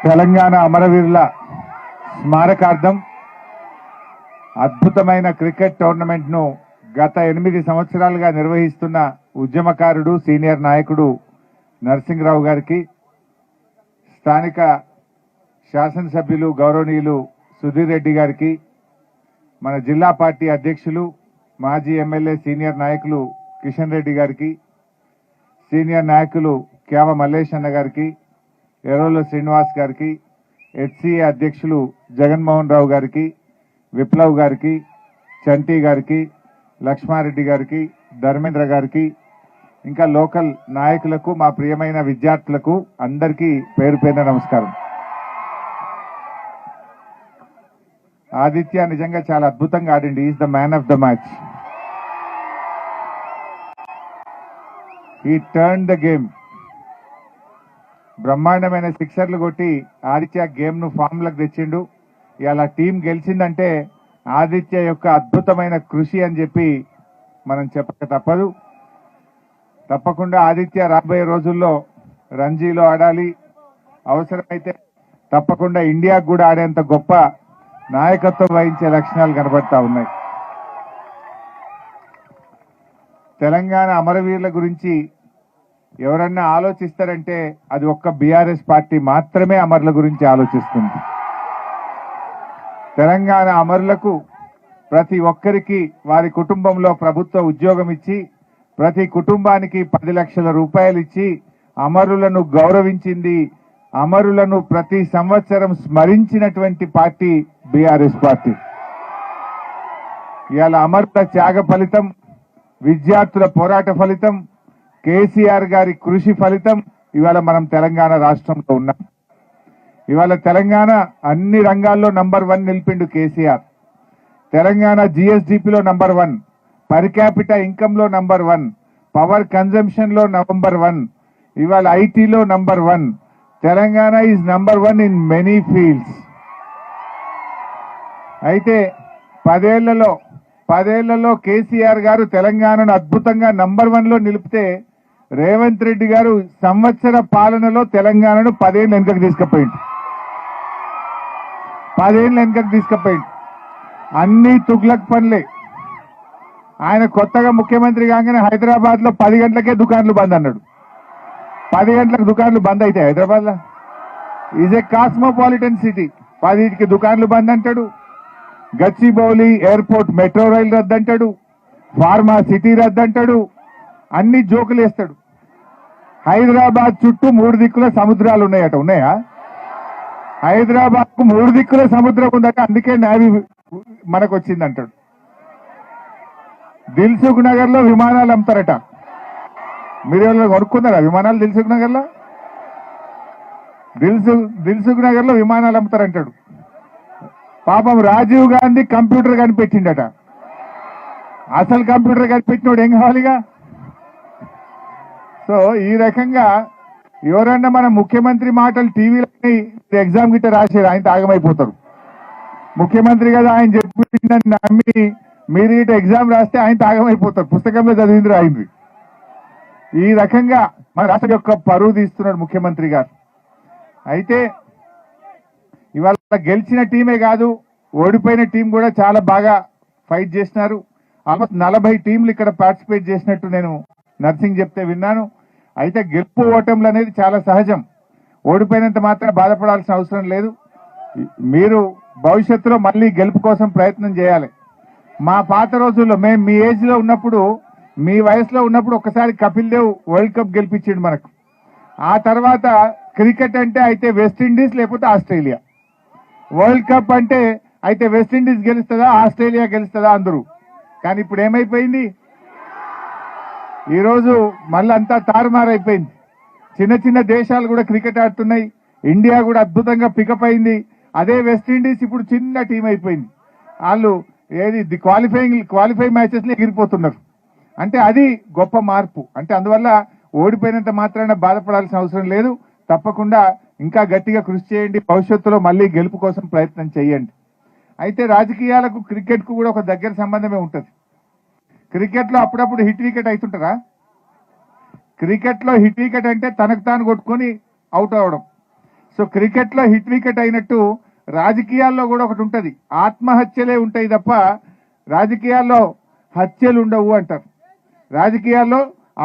తెలంగాణ అమరవీరుల స్మారకార్థం అద్భుతమైన క్రికెట్ టోర్నమెంట్ను గత ఎనిమిది సంవత్సరాలుగా నిర్వహిస్తున్న ఉద్యమకారుడు సీనియర్ నాయకుడు నరసింహరావు గారికి స్థానిక శాసనసభ్యులు గౌరవనీయులు సుధీర్ రెడ్డి గారికి మన జిల్లా పార్టీ అధ్యక్షులు మాజీ ఎమ్మెల్యే సీనియర్ నాయకులు కిషన్ రెడ్డి గారికి సీనియర్ నాయకులు క్యావ మల్లేష్ అన్న గారికి ఎర్రోల శ్రీనివాస్ గారికి హెచ్సిఏ అధ్యక్షులు జగన్మోహన్ రావు గారికి విప్లవ్ గారికి చంటి గారికి లక్ష్మారెడ్డి గారికి ధర్మేంద్ర గారికి ఇంకా లోకల్ నాయకులకు మా ప్రియమైన విద్యార్థులకు అందరికీ పేరు పేరున నమస్కారం. ఆదిత్య నిజంగా చాలా అద్భుతంగా ఆడండి is the man of the match ఈ టర్న్ ద గేమ్ బ్రహ్మాండమైన సిక్సర్లు కొట్టి ఆదిత్య గేమ్ను ఫామ్లకు తెచ్చిండు. ఇలా టీం గెలిచిందంటే ఆదిత్య యొక్క అద్భుతమైన కృషి అని చెప్పి మనం చెప్పక తప్పదు. తప్పకుండా ఆదిత్య రాబోయే రోజుల్లో రంజీలో ఆడాలి. అవసరమైతే తప్పకుండా ఇండియాకు కూడా ఆడేంత గొప్ప నాయకత్వం వహించే లక్షణాలు కనబడతా ఉన్నాయి. తెలంగాణ అమరవీరుల గురించి ఎవరన్నా ఆలోచిస్తారంటే అది ఒక్క బీఆర్ఎస్ పార్టీ మాత్రమే అమరుల గురించి ఆలోచిస్తుంది. తెలంగాణ అమరులకు ప్రతి ఒక్కరికి వారి కుటుంబంలో ప్రభుత్వ ఉద్యోగం ఇచ్చి ప్రతి కుటుంబానికి పది లక్షల రూపాయలు ఇచ్చి అమరులను గౌరవించింది అమరులను ప్రతి సంవత్సరం స్మరించినటువంటి పార్టీ బీఆర్ఎస్ పార్టీ. ఇవాళ అమరుల త్యాగ ఫలితం విద్యార్థుల పోరాట ఫలితం కేసీఆర్ గారి కృషి ఫలితం ఇవాళ మనం తెలంగాణ రాష్ట్రంలో ఉన్నాం. ఇవాళ తెలంగాణ అన్ని రంగాల్లో నంబర్ వన్ నిలిపిండు కేసీఆర్. తెలంగాణ జిఎస్డిపిలో నంబర్ వన్ పర్ క్యాపిట ఇన్కంలో నంబర్ వన్ పవర్ కన్జంప్షన్లో నంబర్ వన్ ఇవాళ ఐటీలో number one. Telangana is number one in many fields. అయితే పదేళ్ళలో పదేళ్ళలో కేసీఆర్ గారు తెలంగాణను అద్భుతంగా నంబర్ వన్లో నిలిపితే రేవంత్ రెడ్డి గారు సంవత్సర పాలనలో తెలంగాణను పదేళ్ళు వెనుకకు తీసుకుపోయింది పదేళ్ళు వెనుకకు తీసుకుపోయింది అన్ని తుగ్లక్ పనులే. ఆయన కొత్తగా ముఖ్యమంత్రి కాగానే హైదరాబాద్లో పది గంటలకే దుకాన్లు బంద్ అన్నాడు. పది గంటలకు దుకాన్లు బంద్ అవుతాయి హైదరాబాద్లో ఈజ్ ఏ కాస్మోపాలిటన్ సిటీ పదిటికి దుకాన్లు బంద్ అంటాడు. గచ్చిబౌలి ఎయిర్పోర్ట్ మెట్రో రైలు రద్దంటాడు. ఫార్మా సిటీ రద్దంటాడు. అన్ని జోకులు వేస్తాడు. హైదరాబాద్ చుట్టూ మూడు దిక్కుల సముద్రాలు ఉన్నాయట. ఉన్నాయా? హైదరాబాద్కు మూడు దిక్కుల సముద్రం ఉందట అందుకే నావీ మనకు వచ్చింది అంటాడు దిల్సుఖ్ నగర్లో విమానాలు అమ్ముతారట. మీరు ఎవరైనా కొనుక్కున్నారా విమానాలు దిల్సుఖ్ నగర్లో దిల్సుఖ్ దిల్సుఖ్ నగర్లో విమానాలు అమ్ముతారంటాడు. పాపం రాజీవ్ గాంధీ కంప్యూటర్ కనిపెట్టిండట. అసలు కంప్యూటర్ కనిపెట్టినోడు ఏం కావాలిగా? సో ఈ రకంగా ఎవరన్నా మన ముఖ్యమంత్రి మాటలు టీవీలో ఎగ్జామ్ గిట్ట రాసేది ఆయన తాగమైపోతారు. ముఖ్యమంత్రి కదా ఆయన చెప్పిందని నమ్మి మీరు ఇటు ఎగ్జామ్ రాస్తే ఆయన తాగమైపోతారు. పుస్తకంలో చదివింది రాయింది. ఈ రకంగా మన రాష్ట్రం యొక్క పరువు తీస్తున్నాడు ముఖ్యమంత్రి గారు. అయితే ఇవాళ గెలిచిన టీమే కాదు ఓడిపోయిన టీం కూడా చాలా బాగా ఫైట్ చేసినారు. ఆల్మోస్ట్ నలభై టీంలు ఇక్కడ పార్టిసిపేట్ చేసినట్టు నేను నర్సింగ్ చెప్తే విన్నాను. అయితే గెలుపు ఓటములు అనేది చాలా సహజం. ఓడిపోయినంత మాత్రం బాధపడాల్సిన అవసరం లేదు. మీరు భవిష్యత్తులో మళ్ళీ గెలుపు కోసం ప్రయత్నం చేయాలి. మా పాత రోజుల్లో మేము మీ ఏజ్లో ఉన్నప్పుడు మీ వయసులో ఉన్నప్పుడు ఒకసారి కపిల్ దేవ్ వరల్డ్ కప్ గెలిపించిండు మనకు. ఆ తర్వాత క్రికెట్ అంటే అయితే వెస్టిండీస్ లేకపోతే ఆస్ట్రేలియా. వరల్డ్ కప్ అంటే అయితే వెస్టిండీస్ గెలుస్తుందా ఆస్ట్రేలియా గెలుస్తుందా అందరూ. కానీ ఇప్పుడు ఏమైపోయింది? ఈరోజు మళ్ళీ అంతా తారుమారైపోయింది. చిన్న చిన్న దేశాలు కూడా క్రికెట్ ఆడుతున్నాయి. ఇండియా కూడా అద్భుతంగా పికప్ అయింది. అదే వెస్టిండీస్ ఇప్పుడు చిన్న టీం అయిపోయింది. వాళ్ళు ఏది ది క్వాలిఫైయింగ్ క్వాలిఫై మ్యాచెస్లో ఎగిరిపోతున్నారు. అంటే అది గొప్ప మార్పు. అంటే అందువల్ల ఓడిపోయినంత మాత్రాన బాధపడాల్సిన అవసరం లేదు. తప్పకుండా ఇంకా గట్టిగా కృషి చేయండి. భవిష్యత్తులో మళ్ళీ గెలుపు కోసం ప్రయత్నం చేయండి. అయితే రాజకీయాలకు క్రికెట్కు కూడా ఒక దగ్గర సంబంధమే ఉంటుంది. క్రికెట్లో అప్పుడప్పుడు హిట్ వికెట్ అవుతుంటారా క్రికెట్లో హిట్ వికెట్ అంటే తనకు తాను కొట్టుకొని అవుట్ అవడం. సో క్రికెట్లో హిట్ వికెట్ అయినట్టు రాజకీయాల్లో కూడా ఒకటి ఉంటది. ఆత్మహత్యలే ఉంటాయి తప్ప రాజకీయాల్లో హత్యలు ఉండవు అంటారు. రాజకీయాల్లో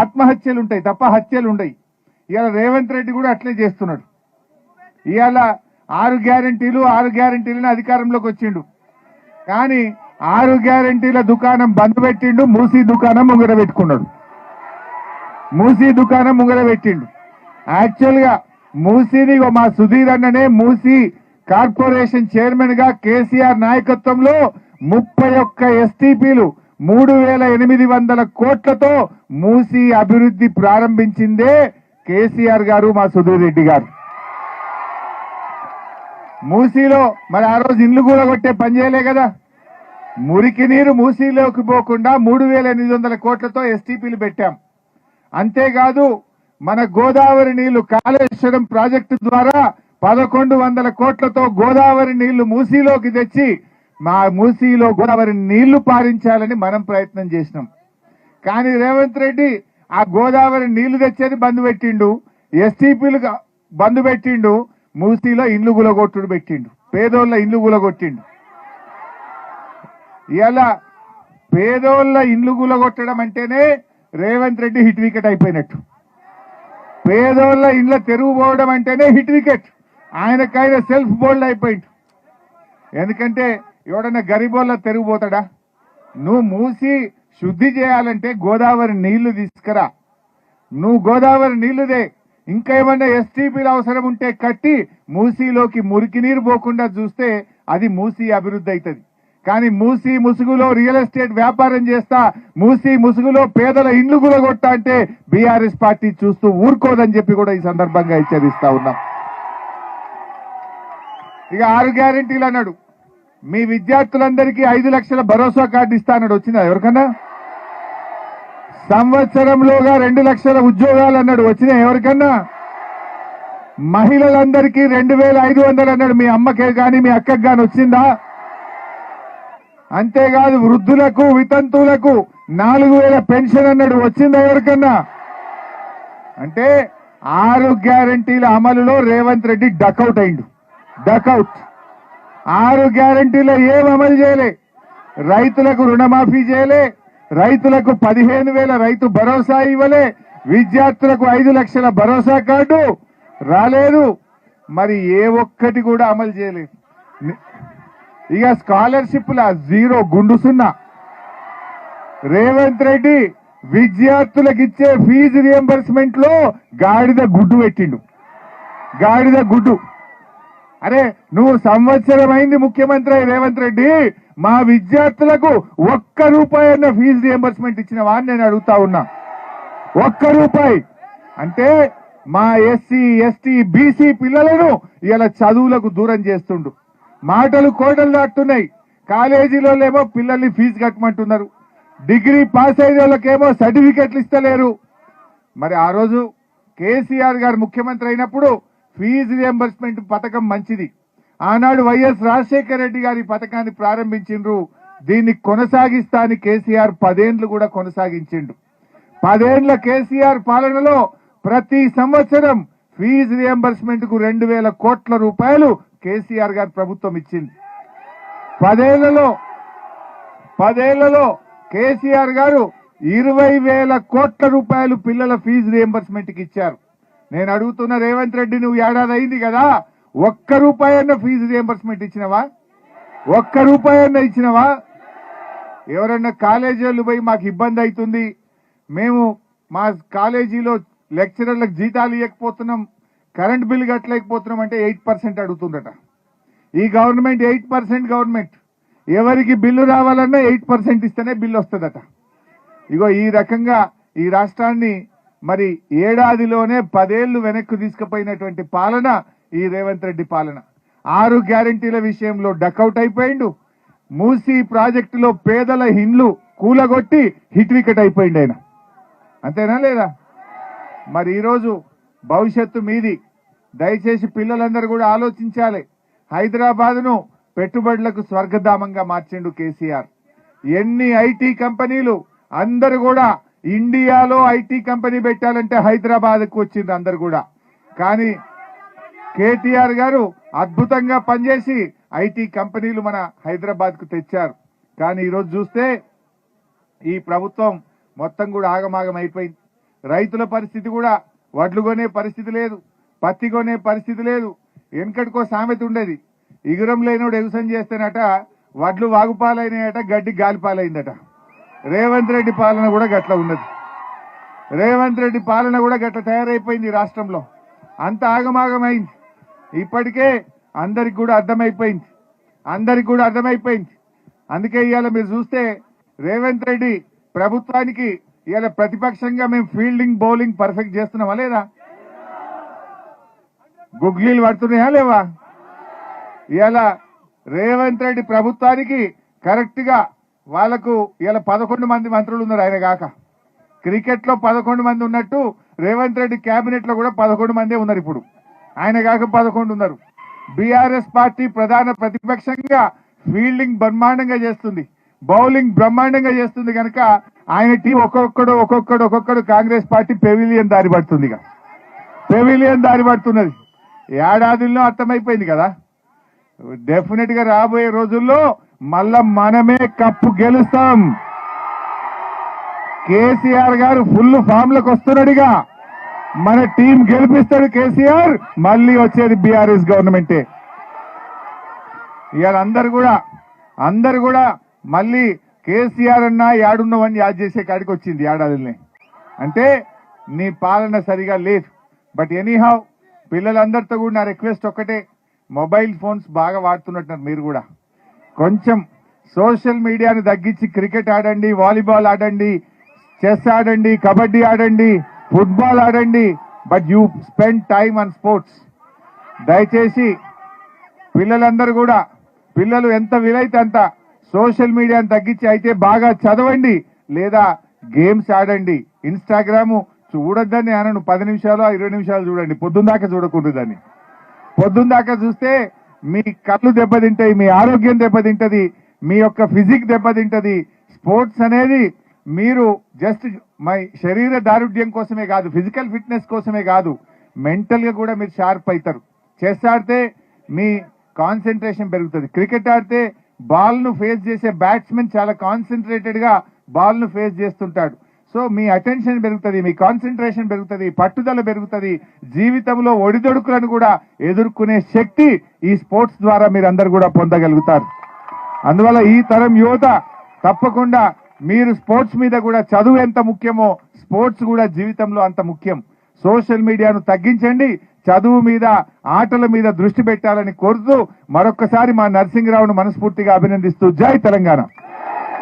ఆత్మహత్యలు ఉంటాయి తప్ప హత్యలు ఉండవు ఇవాళ రేవంత్ రెడ్డి కూడా అట్లే చేస్తున్నాడు. ఇవాళ ఆరు గ్యారంటీలు ఆరు గ్యారంటీలను అధికారంలోకి వచ్చిండు. కానీ ఆరు గ్యారంటీల దుకాణం బంద్ పెట్టిండు మూసీ దుకాణం ముంగర పెట్టుకున్నాడు. మూసీ దుకాణం ముంగర పెట్టిండు. యాక్చువల్గా మూసీని మా సుధీర్ అన్ననే మూసీ కార్పొరేషన్ చైర్మన్గా కేసీఆర్ నాయకత్వంలో ముప్పై ఒక్క ఎస్టీపీలు మూడు వేల ఎనిమిది వందల కోట్లతో మూసీ అభివృద్ధి ప్రారంభించిందే కేసీఆర్ గారు మా సుధీర్ రెడ్డి గారు. మూసీలో మరి ఆ రోజు ఇల్లు కూడా కొట్టే పని చేయలే కదా. మురికి నీరు మూసీలోకి పోకుండా మూడు వేల ఎనిమిది వందల కోట్లతో ఎస్టీపీలు పెట్టాం. అంతేకాదు మన గోదావరి నీళ్ళు కాళేశ్వరం ప్రాజెక్టు ద్వారా పదకొండు వందల కోట్లతో గోదావరి నీళ్ళు మూసీలోకి తెచ్చి మా మూసీలో గోదావరి నీళ్ళు పారించాలని మనం ప్రయత్నం చేసినాం. కానీ రేవంత్ రెడ్డి ఆ గోదావరి నీళ్ళు తెచ్చేది బంద్ పెట్టిండు. ఎస్టీపీలు బంద్ పెట్టిండు. మూసీలో ఇల్లు గులగొట్టుడు పెట్టిండు. పేదోళ్ళ ఇల్లు గులగొట్టిండు. ఇలా పేదోళ్ళ ఇల్లు గులగొట్టడం అంటేనే రేవంత్ రెడ్డి హిట్ వికెట్ అయిపోయినట్టు. పేదోళ్ళ ఇండ్ల తెరువు పోవడం అంటేనే హిట్ వికెట్. ఆయనకైనా సెల్ఫ్ బోల్డ్ అయిపోయింది ఎందుకంటే ఎవడన్నా గరీబోళ్ళ తెరుగు పోతాడా? నువ్వు మూసి శుద్ధి చేయాలంటే గోదావరి నీళ్ళు తీసుకురా. నువ్వు గోదావరి నీళ్ళుదే ఇంకా ఏమన్నా ఎస్టీపీలు అవసరం ఉంటే కట్టి మూసీలోకి మురికి నీరు పోకుండా చూస్తే అది మూసీ అభివృద్ధి అవుతుంది. కానీ మూసీ ముసుగులో రియల్ ఎస్టేట్ వ్యాపారం చేస్తా మూసీ ముసుగులో పేదల ఇండ్లు గులగొట్టా అంటే బీఆర్ఎస్ పార్టీ చూస్తూ ఊరుకోదని చెప్పి కూడా ఈ సందర్భంగా హెచ్చరిస్తా ఉన్నాం. ఇక ఆరు గ్యారెంటీలు అన్నాడు. మీ విద్యార్థులందరికీ ఐదు లక్షల భరోసా కార్డు ఇస్తా అన్నాడు. వచ్చిందా? ఎవరికన్నా? సంవత్సరంలోగా రెండు లక్షల ఉద్యోగాలు అన్నాడు. వచ్చినా ఎవరికన్నా? మహిళలందరికీ రెండు వేల ఐదు వందలు అన్నాడు. మీ అమ్మకే కానీ మీ అక్కకు కానీ వచ్చిందా? అంతేకాదు వృద్ధులకు వితంతువులకు నాలుగు వేల పెన్షన్ అన్నాడు. వచ్చింది ఎవరికన్నా? అంటే ఆరు గ్యారంటీల అమలులో రేవంత్ రెడ్డి డకౌట్ అయిండు. డకౌట్ ఆరు గ్యారంటీలో ఏం అమలు చేయలే? రైతులకు రుణమాఫీ చేయలే. రైతులకు పదిహేను వేల రైతు భరోసా ఇవ్వలే. విద్యార్థులకు ఐదు లక్షల భరోసా కార్డు రాలేదు. మరి ఏ ఒక్కటి కూడా అమలు చేయలేదు. ఇక స్కాలర్షిప్ల జీరో గుండు సున్నా. రేవంత్ రెడ్డి విద్యార్థులకు ఇచ్చే ఫీజు రియంబర్స్మెంట్లో గాడిద గుడ్డు పెట్టిండు. గాడిద గుడ్డు. అరే నువ్వు సంవత్సరం అయింది ముఖ్యమంత్రి అయి రేవంత్ రెడ్డి మా విద్యార్థులకు ఒక్క రూపాయి అన్న ఫీజు రియంబర్స్మెంట్ ఇచ్చినవా అని నేను అడుగుతా ఉన్నా. ఒక్క రూపాయి. అంటే మా ఎస్సీ ఎస్టీ బీసీ పిల్లలను ఇలా చదువులకు దూరం చేస్తుండు. మాటలు కోటలు దాటుతున్నాయి. కాలేజీలో ఏమో పిల్లల్ని ఫీజు కట్టమంటున్నారు. డిగ్రీ పాస్ అయిన వాళ్ళకేమో సర్టిఫికెట్లు ఇస్తలేరు. మరి ఆ రోజు కేసీఆర్ గారు ముఖ్యమంత్రి అయినప్పుడు ఫీజు రియంబర్స్మెంట్ పథకం మంచిది. ఆనాడు వైఎస్ రాజశేఖర రెడ్డి గారి పథకాన్ని ప్రారంభించిండ్రు. దీన్ని కొనసాగిస్తా అని కేసీఆర్ పదేండ్లు కూడా కొనసాగించిండు. పదేండ్ల కేసీఆర్ పాలనలో ప్రతి సంవత్సరం ఫీజు రియంబర్స్మెంట్కు రెండు వేల కోట్ల రూపాయలు కేసీఆర్ గారి ప్రభుత్వం ఇచ్చింది. పదేళ్ళలో పదేళ్ళలో కేసీఆర్ గారు ఇరవై వేల కోట్ల రూపాయలు పిల్లల ఫీజు రియంబర్స్మెంట్కి ఇచ్చారు. నేను అడుగుతున్న రేవంత్ రెడ్డి నువ్వు ఏడాది అయింది కదా ఒక్క రూపాయి అన్న ఫీజు రియంబర్స్మెంట్ ఇచ్చినవా? ఒక్క రూపాయి అన్న ఇచ్చినవా? ఎవరన్నా కాలేజీ వాళ్ళు పోయి మాకు ఇబ్బంది అవుతుంది. మేము మా కాలేజీలో లెక్చరర్లకు జీతాలు ఇవ్వకపోతున్నాం కరెంట్ బిల్ కట్టలేకపోతున్నాం అంటే ఎయిట్ పర్సెంట్ అడుగుతుందట. ఈ గవర్నమెంట్ ఎయిట్ పర్సెంట్ గవర్నమెంట్. ఎవరికి బిల్లు రావాలన్నా ఎయిట్ పర్సెంట్ ఇస్తేనే బిల్లు వస్తుందట. ఇగో ఈ రకంగా ఈ రాష్ట్రాన్ని మరి ఏడాదిలోనే పదేళ్ళు వెనక్కు తీసుకుపోయినటువంటి పాలన ఈ రేవంత్ రెడ్డి పాలన. ఆరు గ్యారంటీల విషయంలో డకౌట్ అయిపోయిండు. మూసీ ప్రాజెక్టులో పేదల హిండ్లు కూలగొట్టి హిట్ వికెట్ అయిపోయిండు ఆయన. అంతేనా లేదా? మరి ఈరోజు భవిష్యత్తు మీది. దయచేసి పిల్లలందరూ కూడా ఆలోచించాలి. హైదరాబాద్ను పెట్టుబడులకు స్వర్గధామంగా మార్చిండు కేసీఆర్. ఎన్ని ఐటీ కంపెనీలు అందరు కూడా ఇండియాలో ఐటీ కంపెనీ పెట్టాలంటే హైదరాబాద్కు వచ్చింది అందరు కూడా. కానీ కేటీఆర్ గారు అద్భుతంగా పనిచేసి ఐటీ కంపెనీలు మన హైదరాబాద్కు తెచ్చారు. కానీ ఈరోజు చూస్తే ఈ ప్రభుత్వం మొత్తం కూడా ఆగమాగం అయిపోయింది రైతుల పరిస్థితి కూడా వడ్లు కొనే పరిస్థితి లేదు పత్తి కొనే పరిస్థితి లేదు వెనకటికో సామెత ఉండేది. ఇగురం లేనోడు ఎగుసం చేస్తేనట వడ్లు వాగుపాలైనాయట గడ్డి గాలిపాలైందట. రేవంత్ రెడ్డి పాలన కూడా గట్ల ఉన్నది. రేవంత్ రెడ్డి పాలన కూడా గట్ల తయారైపోయింది రాష్ట్రంలో. అంత ఆగమాగమైంది. ఇప్పటికే అందరికి కూడా అర్థమైపోయింది. అందరికి కూడా అర్థమైపోయింది. అందుకే ఇవాళ మీరు చూస్తే రేవంత్ రెడ్డి ప్రభుత్వానికి ఇవాళ ప్రతిపక్షంగా మేము ఫీల్డింగ్ బౌలింగ్ పర్ఫెక్ట్ చేస్తున్నామా లేదా? గుగ్లీలు పడుతున్నాయా లేవా? ఇలా రేవంత్ రెడ్డి ప్రభుత్వానికి కరెక్ట్గా వాళ్ళకు ఇలా పదకొండు మంది మంత్రులు ఉన్నారు ఆయన కాక. క్రికెట్లో పదకొండు మంది ఉన్నట్టు రేవంత్ రెడ్డి కేబినెట్లో కూడా పదకొండు మందే ఉన్నారు ఇప్పుడు. ఆయన కాక పదకొండు ఉన్నారు. బీఆర్ఎస్ పార్టీ ప్రధాన ప్రతిపక్షంగా ఫీల్డింగ్ బ్రహ్మాండంగా చేస్తుంది. బౌలింగ్ బ్రహ్మాండంగా చేస్తుంది కనుక ఆయన టీం ఒక్కొక్కడు ఒక్కొక్కడు ఒక్కొక్కడు కాంగ్రెస్ పార్టీ పెవిలియన్ దారి పడుతుంది ఇక. పెవిలియన్ దారి పడుతున్నది. ఏడాదిలో అర్థమైపోయింది కదా. డెఫినెట్గా రాబోయే రోజుల్లో మళ్ళా మనమే కప్పు గెలుస్తాం. కేసీఆర్ గారు ఫుల్ ఫామ్లకు వస్తున్నాడుగా మన టీం గెలిపిస్తాడు కేసీఆర్ మళ్ళీ వచ్చేది బీఆర్ఎస్ గవర్నమెంటే. ఇవాళ అందరు కూడా అందరు కూడా మళ్ళీ కేసీఆర్ అన్నా యాడున్నవని యాడ్ చేసే కాడికి వచ్చింది ఏడాదిని అంటే నీ పాలన సరిగా లేదు. బట్ ఎనీహౌ పిల్లలందరితో కూడా నా రిక్వెస్ట్ ఒక్కటే. మొబైల్ ఫోన్స్ బాగా వాడుతున్నట్టున్నారు మీరు కూడా. కొంచెం సోషల్ మీడియాను తగ్గించి క్రికెట్ ఆడండి వాలీబాల్ ఆడండి చెస్ ఆడండి కబడ్డీ ఆడండి ఫుట్బాల్ ఆడండి. But you spend time on sports దయచేసి పిల్లలందరూ కూడా పిల్లలు ఎంత వీలైతే అంత సోషల్ మీడియాను తగ్గించి అయితే బాగా చదవండి లేదా గేమ్స్ ఆడండి. ఇన్స్టాగ్రామ్ చూడొద్దని అనను. పది నిమిషాలు ఇరవై నిమిషాలు చూడండి. పొద్దుందాకా చూడకూడదు దాన్ని. పొద్దుందాకా చూస్తే మీ కళ్ళు దెబ్బతింటాయి మీ ఆరోగ్యం దెబ్బతింటది మీ యొక్క ఫిజిక్ దెబ్బతింటది. స్పోర్ట్స్ అనేది మీరు జస్ట్ మై శరీర దారుఢ్యం కోసమే కాదు ఫిజికల్ ఫిట్నెస్ కోసమే కాదు. మెంటల్గా కూడా మీరు షార్ప్ అవుతారు చెస్ ఆడితే మీ కాన్సన్ట్రేషన్ పెరుగుతుంది. క్రికెట్ ఆడితే బాల్ను ఫేస్ చేసే బ్యాట్స్మెన్ చాలా కాన్సన్ట్రేటెడ్గా బాల్ను ఫేస్ చేస్తుంటాడు. సో మీ అటెన్షన్ పెరుగుతుంది మీ కాన్సన్ట్రేషన్ పెరుగుతుంది పట్టుదల పెరుగుతుంది జీవితంలో ఒడిదొడుకులను కూడా ఎదుర్కొనే శక్తి ఈ స్పోర్ట్స్ ద్వారా మీరు అందరు కూడా పొందగలుగుతారు. అందువల్ల ఈ తరం యువత తప్పకుండా మీరు స్పోర్ట్స్ మీద కూడా చదువు ఎంత ముఖ్యమో స్పోర్ట్స్ కూడా జీవితంలో అంత ముఖ్యం. సోషల్ మీడియాను తగ్గించండి చదువు మీద ఆటల మీద దృష్టి పెట్టాలని కోరుతూ మరొక్కసారి మా నరసింహరావును మనస్ఫూర్తిగా అభినందిస్తూ జై తెలంగాణ.